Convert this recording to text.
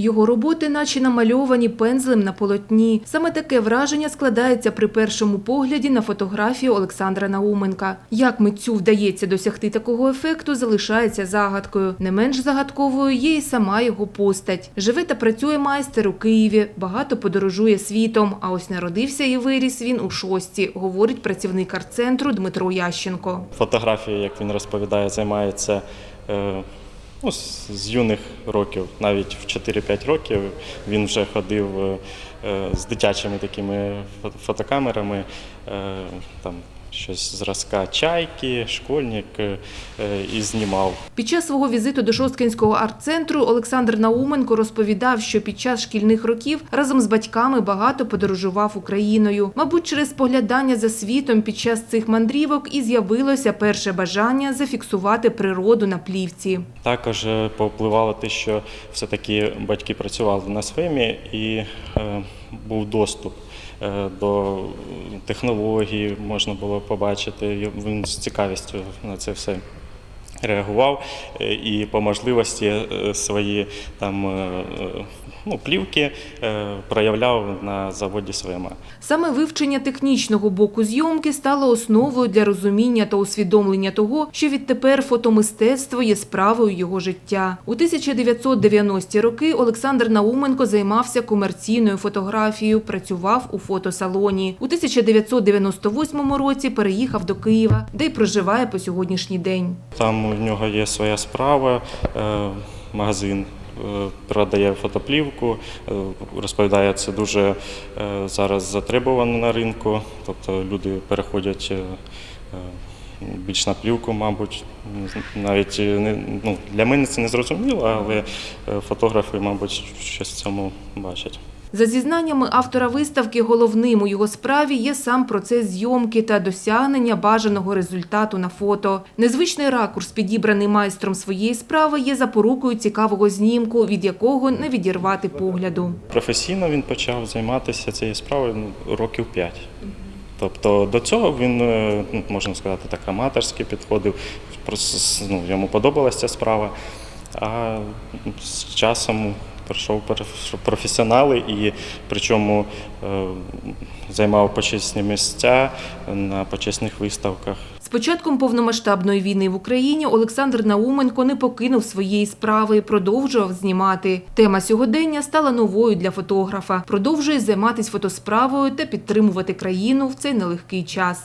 Його роботи наче намальовані пензлем на полотні. Саме таке враження складається при першому погляді на фотографію Олександра Науменка. Як митцю вдається досягти такого ефекту, залишається загадкою. Не менш загадковою є і сама його постать. Живе та працює майстер у Києві, багато подорожує світом. А ось народився і виріс він у шості, говорить працівник арт-центру Дмитро Ященко. Фотографією, як він розповідає, займається е, ну, з юних років, навіть в 4-5 років він вже ходив е, е, з дитячими такими фо- фотокамерами, е, там щось зразка чайки, школьник е, і знімав. Під час свого візиту до Шосткинського арт-центру Олександр Науменко розповідав, що під час шкільних років разом з батьками багато подорожував Україною. Мабуть, через поглядання за світом під час цих мандрівок і з'явилося перше бажання зафіксувати природу на плівці. Також е, повпливало те, що все-таки батьки працювали на схемі і е, був доступ е, до технологій, можна було побачити. Він з цікавістю на це все реагував е, і по можливості е, свої там е, ну, плівки проявляв на заводі Свема. Саме вивчення технічного боку зйомки стало основою для розуміння та усвідомлення того, що відтепер фотомистецтво є справою його життя. У 1990-ті роки Олександр Науменко займався комерційною фотографією, працював у фотосалоні. У 1998 році переїхав до Києва, де й проживає по сьогоднішній день. Там у нього є своя справа, е, магазин. е, Продає фотоплівку, е, розповідає, це дуже зараз затребувано на ринку. Тобто люди переходять більш на плівку, мабуть. Навіть не, ну, для мене це не зрозуміло, але фотографи, мабуть, щось в цьому бачать. За зізнаннями автора виставки, головним у його справі є сам процес зйомки та досягнення бажаного результату на фото. Незвичний ракурс, підібраний майстром своєї справи, є запорукою цікавого знімку, від якого не відірвати погляду. Професійно він почав займатися цією справою ну, років 5. Тобто до цього він, е, ну, можна сказати, так аматорськи підходив, просто ну, йому подобалася ця справа. А з часом прийшов пере- професіонали і причому е, займав почесні місця на почесних виставках. З початком повномасштабної війни в Україні Олександр Науменко не покинув своєї справи продовжував знімати. Тема сьогодення стала новою для фотографа. Продовжує займатися фотосправою та підтримувати країну в цей нелегкий час.